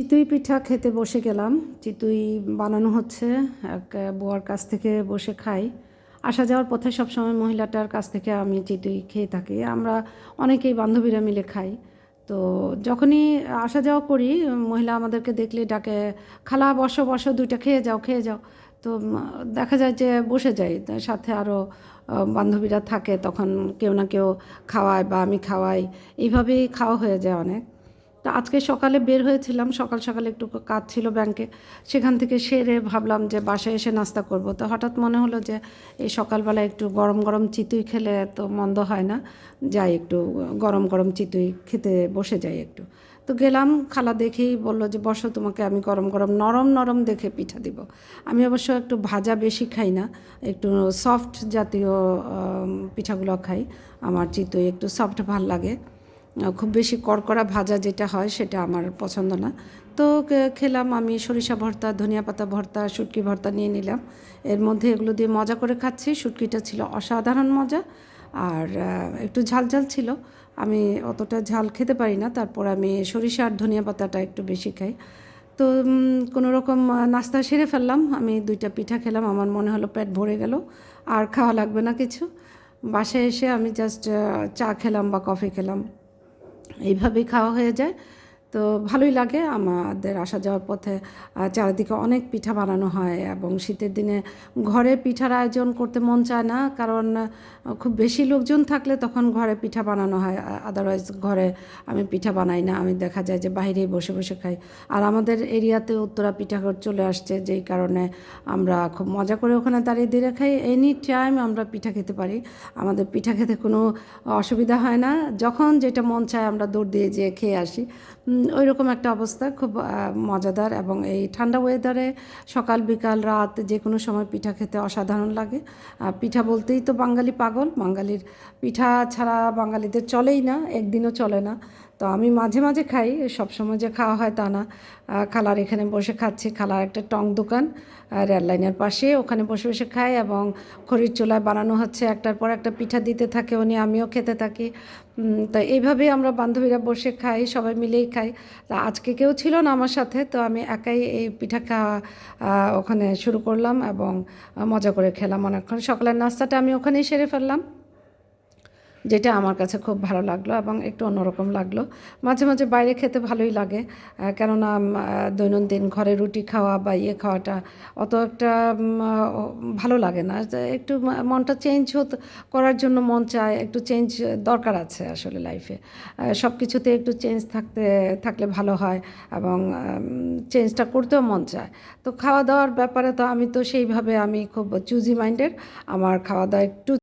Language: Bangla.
চিতুই পিঠা খেতে বসে গেলাম। চিতুই বানানো হচ্ছে, এক বুয়ার কাছ থেকে বসে খাই। আসা যাওয়ার পথে সবসময় মহিলাটার কাছ থেকে আমি চিতুই খেয়ে থাকি। আমরা অনেকেই বান্ধবীরা মিলে খাই। তো যখনই আসা যাওয়া করি, মহিলা আমাদেরকে দেখলে ডাকে, খালা, বসো বসো, দুইটা খেয়ে যাও খেয়ে যাও। তো দেখা যায় যে বসে যাই। সাথে আরও বান্ধবীরা থাকে, তখন কেউ না কেউ খাওয়ায় বা আমি খাওয়াই। এইভাবেই খাওয়া হয়ে যায় অনেক। তো আজকে সকালে বের হয়েছিলাম, সকাল সকালে একটু কাজ ছিল ব্যাংকে। সেখান থেকে সেরে ভাবলাম যে বাসায় এসে নাস্তা করব। তো হঠাৎ মনে হলো যে এই সকালবেলা একটু গরম গরম চিতুই খেলে তো মন্দ হয় না। যাই একটু গরম গরম চিতুই খেতে বসে যাই একটু। তো গেলাম, খালা দেখেই বলল যে, বসো, তোমাকে আমি গরম গরম নরম নরম দেখে পিঠা দিব। আমি অবশ্য একটু ভাজা বেশি খাই না, একটু সফট জাতীয় পিঠাগুলো খাই। আমার চিতুই একটু সফট ভালো লাগে। খুব বেশি কড়কড়া ভাজা যেটা হয় সেটা আমার পছন্দ না। তো খেলাম আমি সরিষা ভর্তা, ধনিয়া পাতা ভর্তা, শুটকি ভর্তা নিয়ে নিলাম। এর মধ্যে এগুলো দিয়ে মজা করে খাচ্ছি। শুটকিটা ছিল অসাধারণ মজা। আর একটু ঝাল ঝাল ছিল। আমি অতটা ঝাল খেতে পারি না। তারপর আমি সরিষা আর ধনিয়া পাতাটা একটু বেশি খাই। তো কোনো রকম নাস্তা সেরে ফেললাম। আমি দুইটা পিঠা খেলাম। আমার মনে হলো পেট ভরে গেল। আর খাওয়া লাগবে না কিছু। বাসায় এসে আমি জাস্ট চা খেলাম বা কফি খেলাম। এইভাবেই খাওয়া হয়ে যায়। তো ভালোই লাগে আমাদের আসা যাওয়ার পথে চারিদিকে অনেক পিঠা বানানো হয় এবং শীতের দিনে ঘরে পিঠার আয়োজন করতে মন চায় না, কারণ খুব বেশি লোকজন থাকলে তখন ঘরে পিঠা বানানো হয় আদারওয়াইজ ঘরে আমি পিঠা বানাই না। আমি দেখা যায় যে বাইরেই বসে বসে খাই। আর আমাদের এরিয়াতে উত্তরা পিঠাঘর চলে আসছে, যেই কারণে আমরা খুব মজা করে ওখানে দাঁড়িয়ে দিয়ে খাই। এনি টাইম আমরা পিঠা খেতে পারি, আমাদের পিঠা খেতে কোনো অসুবিধা হয় না। যখন যেটা মন চায় আমরা দৌড় দিয়ে যেয়ে খেয়ে আসি। ওই রকম একটা অবস্থা, খুব মজাদার এবং এই ঠান্ডা ওয়েদারে সকাল, বিকাল, রাত যে কোনো সময় পিঠা খেতে অসাধারণ লাগে। পিঠা বলতেই তো বাঙালি পাগল, বাঙালির পিঠা ছাড়া বাঙালিদের চলেই না, একদিনও চলে না। তো আমি মাঝে মাঝে খাই, সব সময় যে খাওয়া হয় তা না। খালার এখানে বসে খাচ্ছি, খালার একটা টং দোকান রেল লাইনের পাশে, ওখানে বসে বসে খাই এবং খড়ির চুলায় বানানো হচ্ছে, একটার পর একটা পিঠা দিতে থাকে উনি, আমিও খেতে থাকি। তো এইভাবেই আমরা বান্ধবীরা বসে খাই, সবাই মিলেই খাই। তা আজকে কেউ ছিল না আমার সাথে, তো আমি একাই এই পিঠা খাওয়া ওখানে শুরু করলাম এবং মজা করে খেলাম অনেকক্ষণ। সকালের নাস্তাটা আমি ওখানেই সেরে ফেললাম। যেটা আমার কাছে খুব ভালো লাগল এবং একটু অন্যরকম লাগল। মাঝে মাঝে বাইরে খেতে ভালোই লাগে কেননা দৈনন্দিন ঘরে রুটি খাওয়া বা ইয়ে খাওয়াটা অত একটা ভালো লাগে না। একটু মনটা চেঞ্জ হতে, করার জন্য মন চায়, একটু চেঞ্জ দরকার আছে আসলে লাইফে সব কিছুতে একটু চেঞ্জ থাকতে, থাকলে ভালো হয় এবং চেঞ্জটা করতেও মন চায়। তো খাওয়া দাওয়ার ব্যাপারে তো আমি তো সেইভাবে আমি খুব চুজি মাইন্ডের আমার খাওয়া দাওয়া একটু